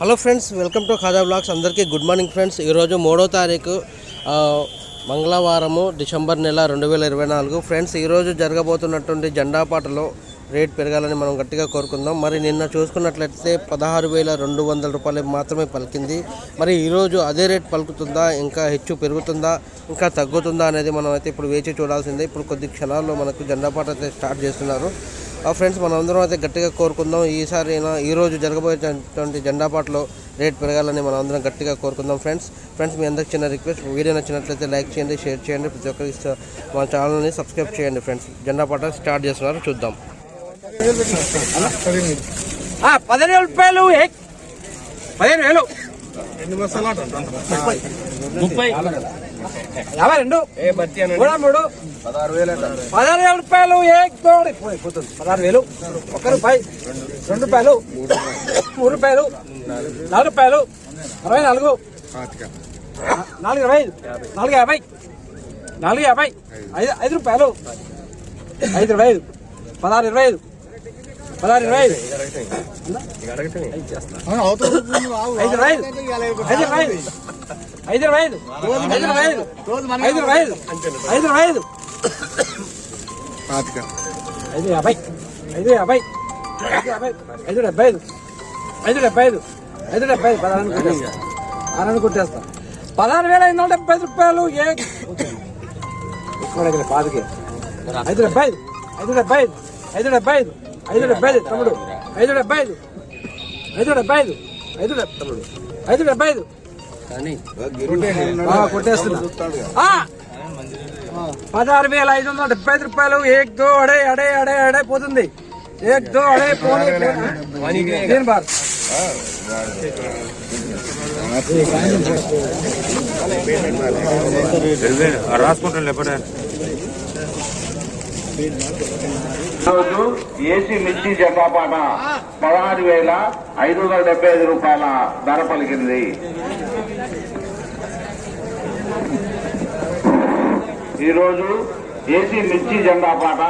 Hello friends welcome to Khaja blogs. అందరికీ good morning friends. ఈరోజు మూడో తారీఖు మంగళవారము డిసెంబర్ నెల రెండు వేల ఇరవై నాలుగు. ఫ్రెండ్స్ ఈరోజు జరగబోతున్నటువంటి జెండా పాటలో రేట్ పెరగాలని మనం గట్టిగా కోరుకుందాం. మరి నిన్న చూసుకున్నట్లయితే పదహారు వేల రెండు వందల రూపాయలు మాత్రమే పలికింది. మరి ఈరోజు అదే రేట్ పలుకుతుందా? ఇంకా హెచ్చు పెరుగుతుందా? ఇంకా తగ్గుతుందా అనేది మనం అయితే ఇప్పుడు వేచి చూడాల్సిందే. ఇప్పుడు కొద్ది క్షణాల్లో మనకు జెండాపాట అయితే స్టార్ట్ చేస్తున్నారు. ఫ్రెండ్స్ మనం అందరం అయితే గట్టిగా కోరుకుందాం. ఈసారి అయినా జరగబోయేటువంటి జెండాపాట్లో రేట్ పెరగాలని మనం అందరం గట్టిగా కోరుకుందాం ఫ్రెండ్స్. ఫ్రెండ్స్ మీ అందరికి చిన్న రిక్వెస్ట్ వీడియో నచ్చినట్లయితే లైక్ చేయండి షేర్ చేయండి. ప్రతి ఒక్కరికి స- మా ఛానల్ని సబ్స్క్రైబ్ చేయండి ఫ్రెండ్స్. జెండాపాట స్టార్ట్ చేస్తున్నారు చూద్దాం. పదిహేను రూపాయలు పదిహేను వేలు. ముప్పై. యాభై రెండు. మూడు. పదహారు వేల రూపాయలు పోతుంది. పదహారు వేలు. ఒక రూపాయి. రెండు రూపాయలు. మూడు రూపాయలు. నాలుగు రూపాయలు. అరవై నాలుగు. నాలుగు ఇరవై. ఐదు నాలుగు యాభై. నాలుగు యాభై. ఐదు ఐదు రూపాయలు. ఐదు ఇరవై ఐదు. పదహారు ఇరవై ఐదు. పదహారు ఐదు ఐదు. ఐదు ఐదు ఐదు ఐదు ఐదు ఐదు ఐదు ఐదు ఐదు ఇరవై ఐదు ఐదు ఇరవై ఐదు ఐదు యాభై. ఐదు యాభై. ఐదు యాభై. ఐదు డెబ్బై ఐదు. ఐదు డెబ్బై ఐదు. ఐదు డెబ్బై ఐదు. పదహారు కొట్టేస్తా పదహారు వేల ఐదు వందల డెబ్బై రూపాయలు. ఏ? పాదకి ఐదు డెబ్బై ఐదు. ఐదు డెబ్బై ఐదు. ఐదు డెబ్బై ఐదు. ఐదు డెబ్బై ఐదు తమ్ముడు. ఐదు డెబ్బై ఐదు ఐదు డెబ్బై ఐదు ఐదు తమ్ముడు. ఐదు డెబ్బై ఐదు ఆ, కొట్టేస్తున్నా. ఆ! పదహారు వేల ఐదు వందల డెబ్బై ఐదు రూపాయలు. ఏక్ దో అడే అడే అడే అడే పోతుంది. ఏక్ దో అడే పోనీ. బార్. రాసుకుంటాను లేకపోతే. రోజు ఏసీ మిర్చి జెండాపాట పదహారు వేల ఐదు వందల డెబ్బై ఐదు రూపాయల ధర పలికింది. ఈరోజు ఏసీ మిర్చి జెండాపాట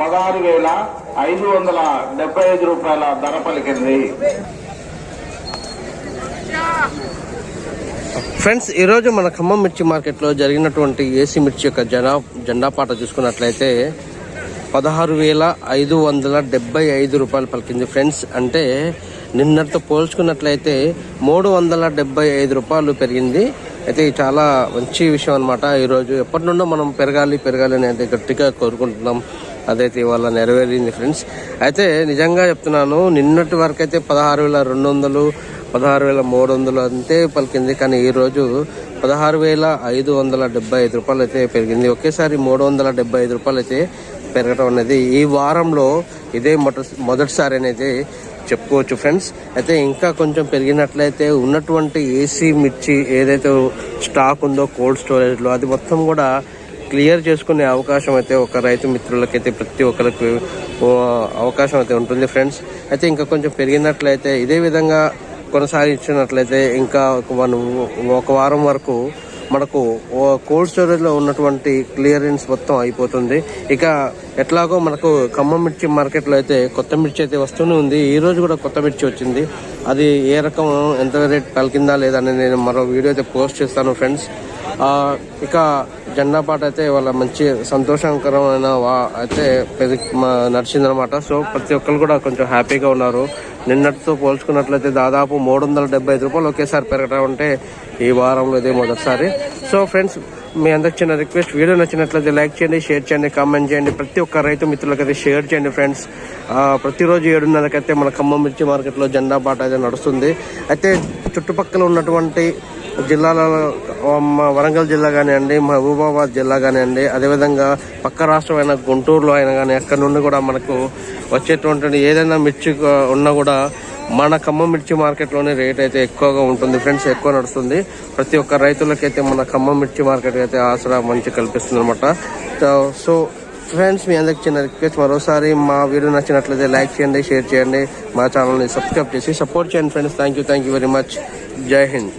పదహారు వేల ఐదు వందల డెబ్బై ఐదు రూపాయల ధర పలికింది. ఫ్రెండ్స్ ఈరోజు మన ఖమ్మం మిర్చి మార్కెట్లో జరిగినటువంటి ఏసీ మిర్చి యొక్క జనా జెండా పాట చూసుకున్నట్లయితే పదహారు వేల ఐదు వందల డెబ్బై ఐదు రూపాయలు పలికింది ఫ్రెండ్స్. అంటే నిన్నటితో పోల్చుకున్నట్లయితే మూడు వందల డెబ్బై ఐదు రూపాయలు పెరిగింది. అయితే ఇది చాలా మంచి విషయం అనమాట ఈరోజు ఎప్పటి నుండో మనం పెరగాలి పెరగాలి అని అయితే గట్టిగా కోరుకుంటున్నాం. అదైతే ఇవాళ నెరవేరింది ఫ్రెండ్స్. అయితే నిజంగా చెప్తున్నాను నిన్నటి వరకు అయితే పదహారు వేల రెండు వందలు పదహారు వేల మూడు వందలు అంతే పలికింది. కానీ ఈరోజు పదహారు వేల ఐదు వందల డెబ్బై ఐదు రూపాయలు అయితే పెరిగింది. ఒకేసారి మూడు వందల డెబ్బై ఐదు రూపాయలు అయితే పెరగడం అనేది ఈ వారంలో ఇదే మొట మొదటిసారి అనేది చెప్పుకోవచ్చు ఫ్రెండ్స్. అయితే ఇంకా కొంచెం పెరిగినట్లయితే ఉన్నటువంటి ఏసీ మిర్చి ఏదైతే స్టాక్ ఉందో కోల్డ్ స్టోరేజ్లో అది మొత్తం కూడా క్లియర్ చేసుకునే అవకాశం అయితే ఒక రైతు మిత్రులకైతే ప్రతి ఒక్కరికి అవకాశం అయితే ఉంటుంది ఫ్రెండ్స్. అయితే ఇంకా కొంచెం పెరిగినట్లయితే ఇదే విధంగా కొనసాగించినట్లయితే ఇంకా ఒక వన్ ఒక వారం వరకు మనకు ఓ కోల్డ్ స్టోరేజ్లో ఉన్నటువంటి క్లియరెన్స్ మొత్తం అయిపోతుంది. ఇక ఎట్లాగో మనకు ఖమ్మం మిర్చి మార్కెట్లో అయితే కొత్త మిర్చి అయితే వస్తూనే ఉంది. ఈ రోజు కూడా కొత్త మిర్చి వచ్చింది. అది ఏ రకం ఎంత రేట్ పలికిందా లేదా అని నేను మరో వీడియో అయితే పోస్ట్ చేస్తాను ఫ్రెండ్స్. ఇక జెండా పాట అయితే వాళ్ళ మంచి సంతోషకరమైన వా- అయితే పెరిగి నడిచిందనమాట. సో ప్రతి ఒక్కరు కూడా కొంచెం హ్యాపీగా ఉన్నారు. నిన్నటితో పోల్చుకున్నట్లయితే దాదాపు మూడు వందల డెబ్బై ఐదు రూపాయలు ఒకేసారి పెరగడం అంటే ఈ వారంలో ఇదే మొదటిసారి. సో ఫ్రెండ్స్ మీ అందరికి చిన్న రిక్వెస్ట్ వీడియో నచ్చినట్లయితే లైక్ చేయండి షేర్ చేయండి కామెంట్ చేయండి. ప్రతి ఒక్క రైతు మిత్రులకైతే షేర్ చేయండి ఫ్రెండ్స్. ప్రతిరోజు ఏడున్నరకైతే మన ఖమ్మం మిర్చి మార్కెట్లో జెండా పాట అయితే నడుస్తుంది. అయితే చుట్టుపక్కల ఉన్నటువంటి జిల్లాలలో మా వరంగల్ జిల్లా కానివ్వండి మహబూబాబాద్ జిల్లా కానివ్వండి అదేవిధంగా పక్క రాష్ట్రమైన గుంటూరులో అయినా కానీ అక్కడ నుండి కూడా మనకు వచ్చేటువంటి ఏదైనా మిర్చి ఉన్నా కూడా మన ఖమ్మం మిర్చి మార్కెట్లోనే రేట్ అయితే ఎక్కువగా ఉంటుంది. ఫ్రెండ్స్ ఎక్కువ నడుస్తుంది. ప్రతి ఒక్క రైతులకైతే మన ఖమ్మం మిర్చి మార్కెట్ అయితే ఆసరా మంచి కల్పిస్తుంది అనమాట సో ఫ్రెండ్స్ మీ అందరికి చిన్న రిక్వెస్ట్ మరోసారి మా వీడియో నచ్చినట్లయితే లైక్ చేయండి షేర్ చేయండి. మా ఛానల్ని సబ్స్క్రైబ్ చేసి సపోర్ట్ చేయండి friends. Thank you thank you very much. జై హింద్.